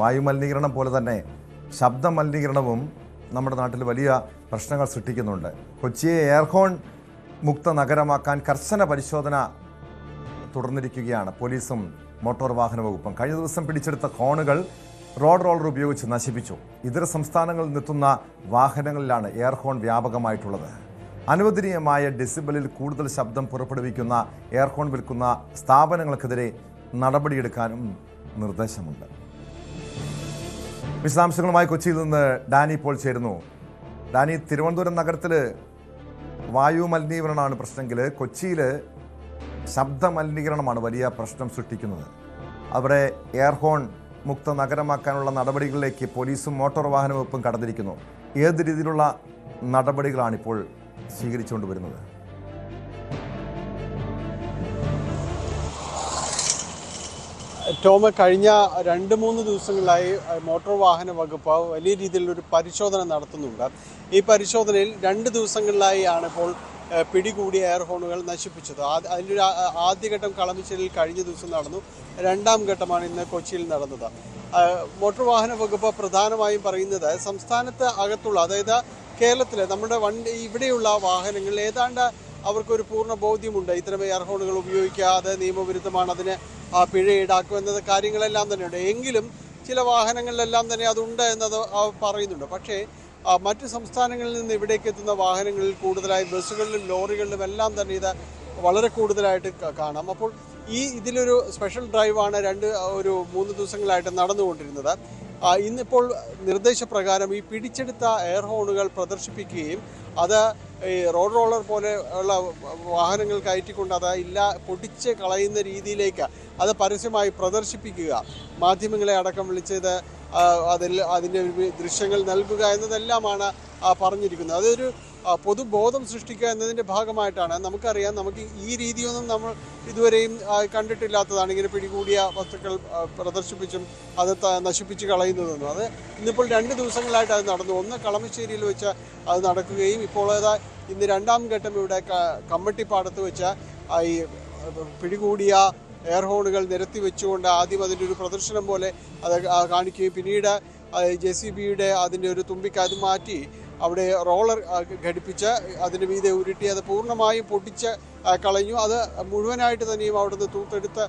വായു മലിനീകരണം പോലെ തന്നെ ശബ്ദ മലിനീകരണവും നമ്മുടെ നാട്ടിൽ വലിയ പ്രശ്നങ്ങൾ സൃഷ്ടിക്കുന്നുണ്ട്. കൊച്ചിയെ എയർഹോൺ മുക്ത നഗരമാക്കാൻ കർശന പരിശോധന തുടർന്നിരിക്കുകയാണ്. പോലീസും മോട്ടോർ വാഹന വകുപ്പും കഴിഞ്ഞ ദിവസം പിടിച്ചെടുത്ത ഹോണുകൾ റോഡ് റോളർ ഉപയോഗിച്ച് നശിപ്പിച്ചു. ഇതര സംസ്ഥാനങ്ങളിൽ നിന്നെത്തുന്ന വാഹനങ്ങളിലാണ് എയർഹോൺ വ്യാപകമായിട്ടുള്ളത്. അനുവദനീയമായ ഡെസിബലിൽ കൂടുതൽ ശബ്ദം പുറപ്പെടുവിക്കുന്ന എയർഹോൺ വിൽക്കുന്ന സ്ഥാപനങ്ങൾക്കെതിരെ നടപടിയെടുക്കാനും നിർദ്ദേശമുണ്ട്. വിശദാംശങ്ങളുമായി കൊച്ചിയിൽ നിന്ന് ഡാനി ഇപ്പോൾ ചേരുന്നു. ഡാനി തിരുവനന്തപുരം നഗരത്തിൽ വായു മലിനീകരണമാണ് പ്രശ്നമെങ്കിൽ കൊച്ചിയിൽ ശബ്ദ മലിനീകരണമാണ് വലിയ പ്രശ്നം സൃഷ്ടിക്കുന്നത്. അവിടെ എയർഹോൺ മുക്ത നഗരമാക്കാനുള്ള നടപടികളിലേക്ക് പോലീസും മോട്ടോർ വാഹന വകുപ്പും കടന്നിരിക്കുന്നു. ഏത് രീതിയിലുള്ള നടപടികളാണിപ്പോൾ സ്വീകരിച്ചുകൊണ്ട് വരുന്നത് ടോമ കഴിഞ്ഞ രണ്ട് മൂന്ന് ദിവസങ്ങളിലായി മോട്ടോർ വാഹന വകുപ്പ് വലിയ രീതിയിലൊരു പരിശോധന നടത്തുന്നുണ്ട്. ഈ പരിശോധനയിൽ രണ്ട് ദിവസങ്ങളിലായി ആണ് ഇപ്പോൾ പിടികൂടിയ എയർ ഹോണുകൾ നശിപ്പിച്ചത്. അതിലൊരു ആദ്യഘട്ടം കളമശ്ശേരിയിൽ കഴിഞ്ഞ ദിവസം നടന്നു. രണ്ടാം ഘട്ടമാണ് ഇന്ന് കൊച്ചിയിൽ നടന്നത്. മോട്ടോർ വാഹന വകുപ്പ് പ്രധാനമായും പറയുന്നത് സംസ്ഥാനത്ത് അകത്തുള്ള അതായത് കേരളത്തിലെ നമ്മുടെ വണ്ടി ഇവിടെയുള്ള വാഹനങ്ങൾ ഏതാണ്ട് അവർക്കൊരു പൂർണ ബോധ്യമുണ്ട്. ഇത്തരം എയർ ഹോണുകൾ ഉപയോഗിക്കാതെ നിയമവിരുദ്ധമാണ് അതിന് പിഴ ഈടാക്കും എന്നത് കാര്യങ്ങളെല്ലാം തന്നെയുണ്ട്. എങ്കിലും ചില വാഹനങ്ങളിലെല്ലാം തന്നെ അതുണ്ട് എന്നത് പറയുന്നുണ്ട്. പക്ഷേ മറ്റു സംസ്ഥാനങ്ങളിൽ നിന്ന് ഇവിടേക്ക് എത്തുന്ന വാഹനങ്ങളിൽ കൂടുതലായി ബസ്സുകളിലും ലോറികളിലും എല്ലാം തന്നെ ഇത് വളരെ കൂടുതലായിട്ട് കാണാം. അപ്പോൾ ഈ ഇതിലൊരു സ്പെഷ്യൽ ഡ്രൈവാണ് രണ്ട് ഒരു മൂന്ന് ദിവസങ്ങളായിട്ട് നടന്നുകൊണ്ടിരുന്നത്. ഇന്നിപ്പോൾ നിർദ്ദേശപ്രകാരം ഈ പിടിച്ചെടുത്ത എയർ ഹോണുകൾ പ്രദർശിപ്പിക്കുകയും അത് ഈ റോഡ് റോളർ പോലെ ഉള്ള വാഹനങ്ങൾ കയറ്റിക്കൊണ്ട് അത് ഇല്ല പൊടിച്ച് കളയുന്ന രീതിയിലേക്ക് അത് പരസ്യമായി പ്രദർശിപ്പിക്കുക. മാധ്യമങ്ങളെ അടക്കം വിളിച്ചത് അതിൽ അതിന്റെ ദൃശ്യങ്ങൾ നൽകുക എന്നതെല്ലാമാണ് പറഞ്ഞിരിക്കുന്നത്. അതൊരു പൊതുബോധം സൃഷ്ടിക്കുക എന്നതിന്റെ ഭാഗമായിട്ടാണ്. നമുക്കറിയാം നമുക്ക് ഈ രീതിയൊന്നും നമ്മൾ ഇതുവരെയും കണ്ടിട്ടില്ലാത്തതാണ്. ഇങ്ങനെ പിടികൂടിയ വസ്തുക്കൾ പ്രദർശിപ്പിച്ചും അത് നശിപ്പിച്ച് കളയുന്നതെന്നും. അത് ഇന്നിപ്പോൾ രണ്ട് ദിവസങ്ങളായിട്ട് അത് നടന്നു. ഒന്ന് കളമശ്ശേരിയിൽ വെച്ച് അത് നടക്കുകയും ഇപ്പോൾ ഏതാ ഇന്ന് രണ്ടാം ഘട്ടം ഇവിടെ കമ്മട്ടിപ്പാടത്ത് വെച്ച് ഈ പിടികൂടിയ എയർ ഹോണുകൾ നിരത്തി വെച്ചുകൊണ്ട് ആദ്യം അതിന്റെ ഒരു പ്രദർശനം പോലെ അത് കാണിക്കുകയും പിന്നീട് ജെ സി ബിയുടെ അതിന്റെ ഒരു തുമ്പിക്ക് അത് മാറ്റി അവിടെ റോളർ ഘടിപ്പിച്ച് അതിന് മീതെ ഉരുട്ടി അത് പൂർണമായും പൊട്ടിച്ച് കളഞ്ഞു. അത് മുഴുവനായിട്ട് തന്നെയും അവിടുന്ന് തൂത്തെടുത്ത്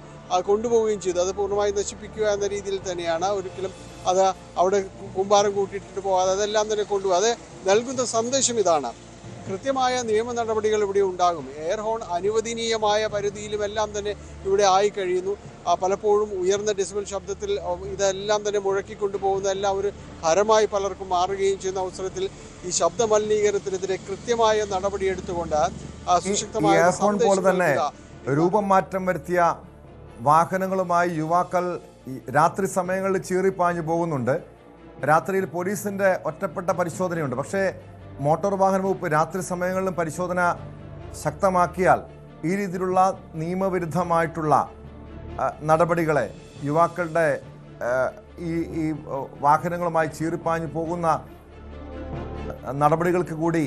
കൊണ്ടുപോവുകയും ചെയ്തു. അത് പൂർണമായും നശിപ്പിക്കുക എന്ന രീതിയിൽ തന്നെയാണ് ഒരിക്കലും അത് അവിടെ കുമ്പാരം കൂട്ടിയിട്ടിട്ട് പോകാതെ അതെല്ലാം തന്നെ കൊണ്ടുപോകും അത് നൽകുന്ന സന്ദേശം ഇതാണ്. കൃത്യമായ നിയമ നടപടികൾ ഇവിടെ ഉണ്ടാകും. എയർ ഹോൺ അനുവദനീയമായ പരിധിയിലും എല്ലാം തന്നെ ഇവിടെ ആയി കഴിയുന്നു പലപ്പോഴും ഉയർന്ന ഡെസിബൽ ശബ്ദത്തിൽ ഇതെല്ലാം തന്നെ മുഴക്കിക്കൊണ്ടു പോകുന്ന എല്ലാം ഒരു ഹരമായി പലർക്കും മാറുകയും ചെയ്യുന്ന അവസരത്തിൽ ഈ ശബ്ദ മലിനീകരണത്തിനെതിരെ കൃത്യമായ നടപടി എടുത്തുകൊണ്ട് ആ, ഈ സുശക്തമായ പോലെ തന്നെ രൂപം മാറ്റം വരുത്തിയ വാഹനങ്ങളുമായി യുവാക്കൾ രാത്രി സമയങ്ങളിൽ ചീറിപ്പാഞ്ഞു പോകുന്നുണ്ട്. രാത്രിയിൽ പോലീസിന്റെ ഒറ്റപ്പെട്ട പരിശോധനയുണ്ട്. പക്ഷേ മോട്ടോർ വാഹന വകുപ്പ് രാത്രി സമയങ്ങളിലും പരിശോധന ശക്തമാക്കിയാൽ ഈ രീതിയിലുള്ള നിയമവിരുദ്ധമായിട്ടുള്ള നടപടികളെ യുവാക്കളുടെ ഈ ഈ വാഹനങ്ങളുമായി ചീറിപ്പാഞ്ഞു പോകുന്ന നടപടികൾക്ക് കൂടി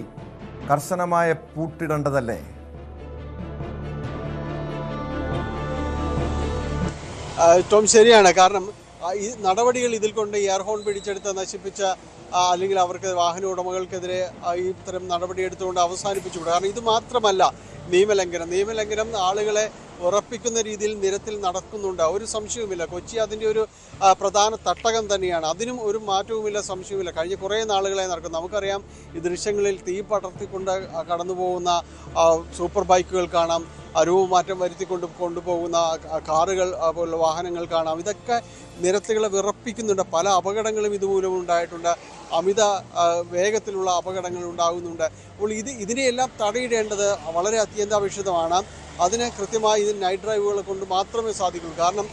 കർശനമായ പൂട്ടിടേണ്ടതല്ലേ? ടോം ശരിയാണ്. കാരണം ഈ നടപടികൾ ഇതിൽ കൊണ്ട് എയർ ഹോൺ പിടിച്ചെടുത്ത് നശിപ്പിച്ച അല്ലെങ്കിൽ അവർക്ക് വാഹന ഉടമകൾക്കെതിരെ ഈ ഇത്തരം നടപടി എടുത്തുകൊണ്ട് അവസാനിപ്പിച്ചുകൂടാ? കാരണം ഇത് മാത്രമല്ല നിയമലംഘനം. നിയമലംഘനം ആളുകളെ ഉറപ്പിക്കുന്ന രീതിയിൽ നിരത്തിൽ നടക്കുന്നുണ്ട്. ഒരു സംശയവുമില്ല. കൊച്ചി അതിന്റെ ഒരു പ്രധാന തട്ടകം തന്നെയാണ്. അതിനും ഒരു മാറ്റവുമില്ല സംശയവുമില്ല. കഴിഞ്ഞ കുറേ നാളുകളെ നടക്കും നമുക്കറിയാം ഈ ദൃശ്യങ്ങളിൽ തീ പടർത്തിക്കൊണ്ട് കടന്നു പോകുന്ന സൂപ്പർ ബൈക്കുകൾ കാണാം. രൂപമാറ്റം വരുത്തിക്കൊണ്ട് കൊണ്ടുപോകുന്ന കാറുകൾ പോലുള്ള വാഹനങ്ങൾ കാണാം. ഇതൊക്കെ നിരത്തുകളെ വിറപ്പിക്കുന്നുണ്ട്. പല അപകടങ്ങളും ഇതുമൂലം ഉണ്ടായിട്ടുണ്ട്. അമിത വേഗത്തിലുള്ള അപകടങ്ങൾ ഉണ്ടാകുന്നുണ്ട്. അപ്പോൾ ഇത് ഇതിനെയെല്ലാം തടയിടേണ്ടത് വളരെ അത്യന്താപേക്ഷിതമാണ്. അതിന് കൃത്യമായി ഇതിന് നൈറ്റ് ഡ്രൈവുകളെ കൊണ്ട് മാത്രമേ സാധിക്കൂ. കാരണം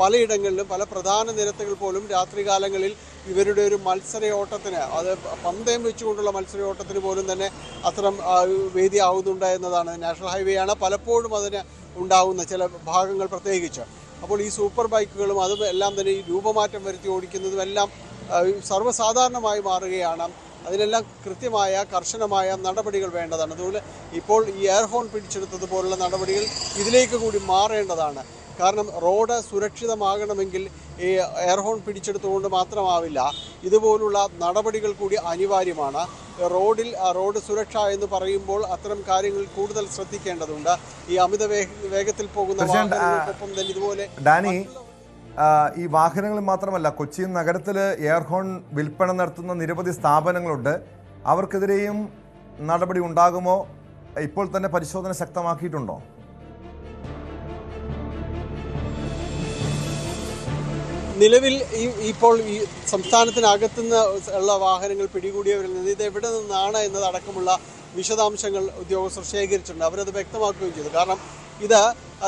പലയിടങ്ങളിലും പല പ്രധാന നിരത്തുകൾ പോലും രാത്രികാലങ്ങളിൽ ഇവരുടെ ഒരു മത്സര ഓട്ടത്തിന് അത് പന്തയം വെച്ചുകൊണ്ടുള്ള മത്സര ഓട്ടത്തിന് പോലും തന്നെ അത്തരം വേദി വേദിയാവുന്നുണ്ട് എന്നതാണ് നാഷണൽ ഹൈവേ ആണ് പലപ്പോഴും അതിന് ഉണ്ടാകുന്ന ചില ഭാഗങ്ങൾ പ്രത്യേകിച്ച്. അപ്പോൾ ഈ സൂപ്പർ ബൈക്കുകളും അതും എല്ലാം തന്നെ ഈ രൂപമാറ്റം വരുത്തി ഓടിക്കുന്നതും എല്ലാം സർവസാധാരണമായി മാറുകയാണ്. അതിനെല്ലാം കൃത്യമായ കർശനമായ നടപടികൾ വേണ്ടതാണ്. അതുപോലെ ഇപ്പോൾ ഈ എയർഫോൺ പിടിച്ചെടുത്തതുപോലുള്ള നടപടികൾ ഇതിലേക്ക് കൂടി മാറേണ്ടതാണ്. കാരണം റോഡ് സുരക്ഷിതമാകണമെങ്കിൽ ഈ എയർഹോൺ പിടിച്ചെടുത്തുകൊണ്ട് മാത്രമാവില്ല. ഇതുപോലുള്ള നടപടികൾ കൂടി അനിവാര്യമാണ്. റോഡിൽ റോഡ് സുരക്ഷ എന്ന് പറയുമ്പോൾ അത്തരം കാര്യങ്ങൾ കൂടുതൽ ശ്രദ്ധിക്കേണ്ടതുണ്ട്. ഈ അമിത വേഗത്തിൽ പോകുന്ന വാഹനങ്ങൾക്കൊപ്പം തന്നെ ഇതുപോലെ ഡാനി ഈ വാഹനങ്ങൾ മാത്രമല്ല കൊച്ചി നഗരത്തിൽ എയർഹോൺ വിൽപ്പന നടത്തുന്ന നിരവധി സ്ഥാപനങ്ങളുണ്ട്. അവർക്കെതിരെയും നടപടി ഉണ്ടാകുമോ? ഇപ്പോൾ തന്നെ പരിശോധന ശക്തമാക്കിയിട്ടുണ്ടോ? നിലവിൽ ഈ ഇപ്പോൾ ഈ സംസ്ഥാനത്തിനകത്തുനിന്ന് ഉള്ള വാഹനങ്ങൾ പിടികൂടിയവരിൽ നിന്ന് ഇത് എവിടെ നിന്നാണ് എന്നതടക്കമുള്ള വിശദാംശങ്ങൾ ഉദ്യോഗസ്ഥർ ശേഖരിച്ചിട്ടുണ്ട്. അവരത് വ്യക്തമാക്കുകയും ചെയ്തു. കാരണം ഇത്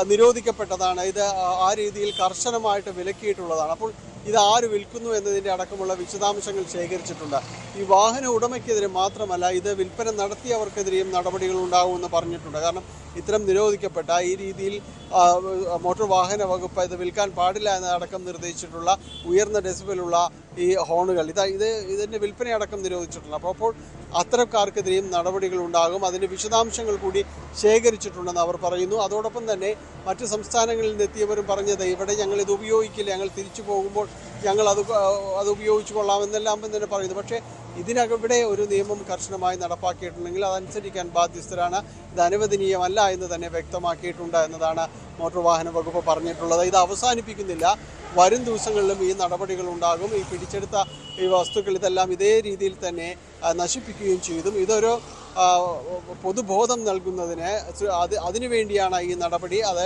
നിരോധിക്കപ്പെട്ടതാണ്. ഇത് ആ- രീതിയിൽ കർശനമായിട്ട് വിലക്കിയിട്ടുള്ളതാണ്. അപ്പോൾ ഇത് ആര് വിൽക്കുന്നു എന്നതിന്റെ അടക്കമുള്ള വിശദാംശങ്ങൾ ശേഖരിച്ചിട്ടുണ്ട്. ഈ വാഹന ഉടമയ്ക്കെതിരെ മാത്രമല്ല ഇത് വിൽപ്പന നടത്തിയവർക്കെതിരെയും നടപടികൾ ഉണ്ടാകുമെന്ന് പറഞ്ഞിട്ടുണ്ട്. കാരണം ഇത്തരം നിരോധിക്കപ്പെട്ട ഈ രീതിയിൽ മോട്ടോർ വാഹന വകുപ്പ് ഇത് വിൽക്കാൻ പാടില്ല എന്നതടക്കം നിർദ്ദേശിച്ചിട്ടുള്ള ഉയർന്ന ഡെസിബലുള്ള ഈ ഹോണുകൾ. ഇത് ഇത് ഇതിന്റെ വിൽപ്പനയടക്കം നിരോധിച്ചിട്ടുണ്ട്. അപ്പോൾ അപ്പോൾ അത്തരക്കാർക്കെതിരെയും നടപടികൾ ഉണ്ടാകും. അതിന്റെ വിശദാംശങ്ങൾ കൂടി ശേഖരിച്ചിട്ടുണ്ടെന്ന് അവർ പറയുന്നു. അതോടൊപ്പം തന്നെ മറ്റ് സംസ്ഥാനങ്ങളിൽ നിന്ന് എത്തിയവരും പറഞ്ഞത് ഇവിടെ ഞങ്ങൾ ഇത് ഉപയോഗിക്കില്ല ഞങ്ങൾ തിരിച്ചു പോകുമ്പോൾ ഞങ്ങൾ അത് അത് ഉപയോഗിച്ചു കൊള്ളാം എന്നെല്ലാം തന്നെ പറയുന്നു. പക്ഷേ ഇതിനകവിടെ ഒരു നിയമം കർശനമായി നടപ്പാക്കിയിട്ടുണ്ടെങ്കിൽ അതനുസരിക്കാൻ ബാധ്യസ്ഥരാണ്. ഇത് അനുവദനീയമല്ല എന്ന് തന്നെ വ്യക്തമാക്കിയിട്ടുണ്ട് എന്നതാണ് മോട്ടോർ വാഹന വകുപ്പ് പറഞ്ഞിട്ടുള്ളത്. ഇത് അവസാനിപ്പിക്കുന്നില്ല. വരും ദിവസങ്ങളിലും ഈ നടപടികൾ ഉണ്ടാകും. ഈ പിടിച്ചെടുത്ത ഈ വസ്തുക്കൾ ഇതെല്ലാം ഇതേ രീതിയിൽ തന്നെ നശിപ്പിക്കുകയും ചെയ്തു. ഇതൊരു പൊതുബോധം നൽകുന്നതിന് അത് അതിനു വേണ്ടിയാണ് ഈ നടപടി. അത്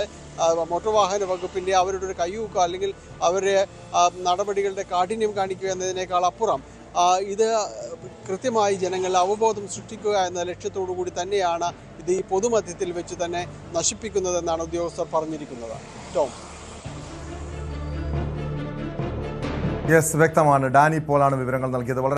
മോട്ടോർ വാഹന വകുപ്പിന്റെ അവരുടെ ഒരു കയ്യൂക്കോ അല്ലെങ്കിൽ അവരുടെ നടപടികളുടെ കാഠിന്യം കാണിക്കുക എന്നതിനേക്കാൾ അപ്പുറം ഇത് കൃത്യമായി ജനങ്ങളിൽ അവബോധം സൃഷ്ടിക്കുക എന്ന ലക്ഷ്യത്തോടു കൂടി തന്നെയാണ് ഇത് ഈ പൊതുമധ്യത്തിൽ വെച്ച് തന്നെ നശിപ്പിക്കുന്നതെന്നാണ് ഉദ്യോഗസ്ഥർ പറഞ്ഞിരിക്കുന്നത്. ടോം. യെസ് വ്യക്തമാണ്. ഡാനി പോളാണ് വിവരങ്ങൾ നൽകിയത്. വളരെ